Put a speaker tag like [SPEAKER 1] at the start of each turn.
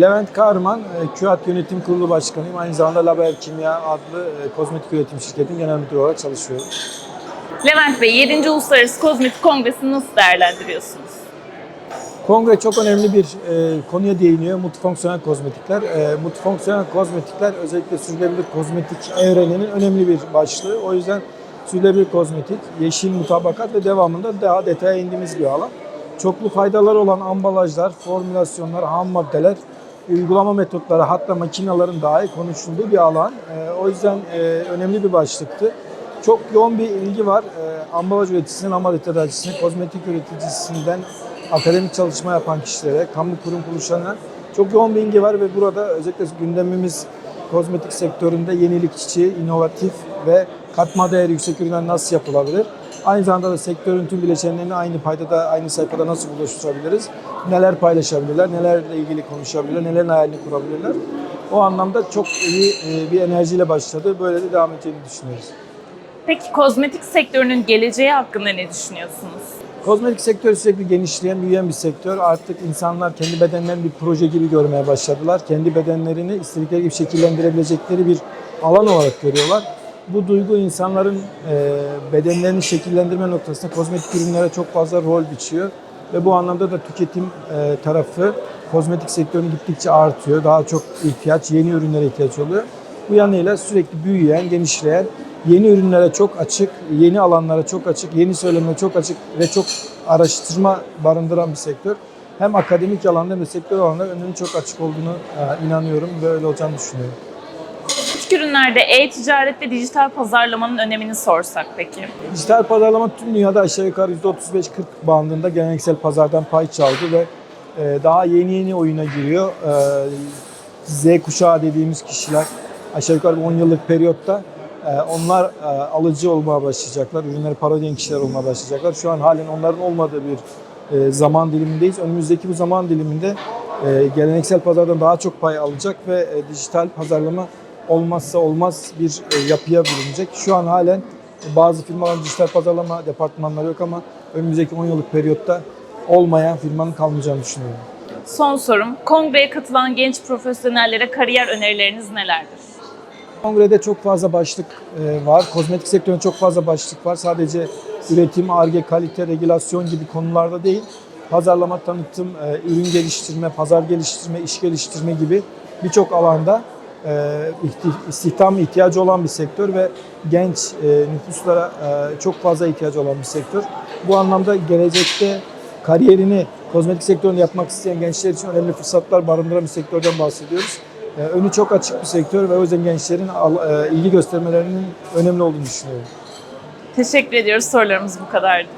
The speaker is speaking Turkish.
[SPEAKER 1] Levent Kahraman, e, QAT Yönetim Kurulu Başkanıyım. Aynı zamanda Laber Kimya adlı e, kozmetik üretim şirketinin genel müdürü olarak çalışıyorum.
[SPEAKER 2] Levent Bey, 7. Uluslararası Kozmetik Kongresi'ni nasıl değerlendiriyorsunuz?
[SPEAKER 1] Kongre çok önemli bir e, konuya değiniyor. Multifonksiyonel kozmetikler. E, multifonksiyonel kozmetikler özellikle sürdürülebilir kozmetik evreninin önemli bir başlığı. O yüzden sürdürülebilir kozmetik, yeşil mutabakat ve devamında daha detaya indiğimiz bir alan. Çoklu faydaları olan ambalajlar, formülasyonlar, ham maddeler, uygulama metotları hatta makinelerin dahi konuşulduğu bir alan. E, o yüzden e, önemli bir başlıktı. Çok yoğun bir ilgi var. E, ambalaj üreticisinden amal tedarikçisine, kozmetik üreticisinden akademik çalışma yapan kişilere, kamu kurum kuruluşlarına çok yoğun bir ilgi var ve burada özellikle gündemimiz kozmetik sektöründe yenilikçi, inovatif ve katma değeri yüksek ürünler nasıl yapılabilir? Aynı zamanda da sektörün tüm bileşenlerini aynı paydada, aynı sayfada nasıl buluşturabiliriz? Neler paylaşabilirler, nelerle ilgili konuşabilirler, nelerin hayalini kurabilirler? O anlamda çok iyi e, bir enerjiyle başladı. Böyle de devam edeceğini düşünüyoruz.
[SPEAKER 2] Peki kozmetik sektörünün geleceği hakkında ne düşünüyorsunuz?
[SPEAKER 1] Kozmetik sektörü sürekli genişleyen, büyüyen bir sektör. Artık insanlar kendi bedenlerini bir proje gibi görmeye başladılar. Kendi bedenlerini istedikleri gibi şekillendirebilecekleri bir alan olarak görüyorlar. Bu duygu insanların e, bedenlerini şekillendirme noktasında kozmetik ürünlere çok fazla rol biçiyor. Ve bu anlamda da tüketim e, tarafı kozmetik sektörünün gittikçe artıyor. Daha çok ihtiyaç, yeni ürünlere ihtiyaç oluyor. Bu yanıyla sürekli büyüyen, genişleyen, yeni ürünlere çok açık, yeni alanlara çok açık, yeni söylemlere çok açık ve çok araştırma barındıran bir sektör. Hem akademik alanda hem de sektör alanda önünün çok açık olduğunu e, inanıyorum ve öyle olacağını düşünüyorum.
[SPEAKER 2] Küçük ürünlerde e-ticaret ve dijital pazarlamanın önemini sorsak peki?
[SPEAKER 1] Dijital pazarlama tüm dünyada aşağı yukarı %35-40 bandında geleneksel pazardan pay çaldı ve e, daha yeni yeni oyuna giriyor. E, Z kuşağı dediğimiz kişiler aşağı yukarı 10 yıllık periyotta onlar e, alıcı olmaya başlayacaklar. Ürünleri para ödeyen kişiler olmaya başlayacaklar. Şu an halen onların olmadığı bir e, zaman dilimindeyiz. Önümüzdeki bu zaman diliminde e, geleneksel pazardan daha çok pay alacak ve dijital pazarlama olmazsa olmaz bir yapıya bürünecek. Şu an halen bazı firmaların dijital pazarlama departmanları yok ama önümüzdeki 10 yıllık periyotta olmayan firmanın kalmayacağını düşünüyorum.
[SPEAKER 2] Son sorum, kongreye katılan genç profesyonellere kariyer önerileriniz nelerdir?
[SPEAKER 1] Kongrede çok fazla başlık e, var. Kozmetik sektöründe çok fazla başlık var. Sadece üretim, arge, kalite, regülasyon gibi konularda değil. Pazarlama, tanıtım, e, ürün geliştirme, pazar geliştirme, iş geliştirme gibi birçok alanda e, istihdam ihtiyacı olan bir sektör ve genç nüfuslara çok fazla ihtiyacı olan bir sektör. Bu anlamda gelecekte kariyerini kozmetik sektöründe yapmak isteyen gençler için önemli fırsatlar barındıran bir sektörden bahsediyoruz. E, Önü çok açık bir sektör ve o gençlerin e, ilgi göstermelerinin önemli olduğunu düşünüyorum.
[SPEAKER 2] Teşekkür ediyoruz. Sorularımız bu kadardı.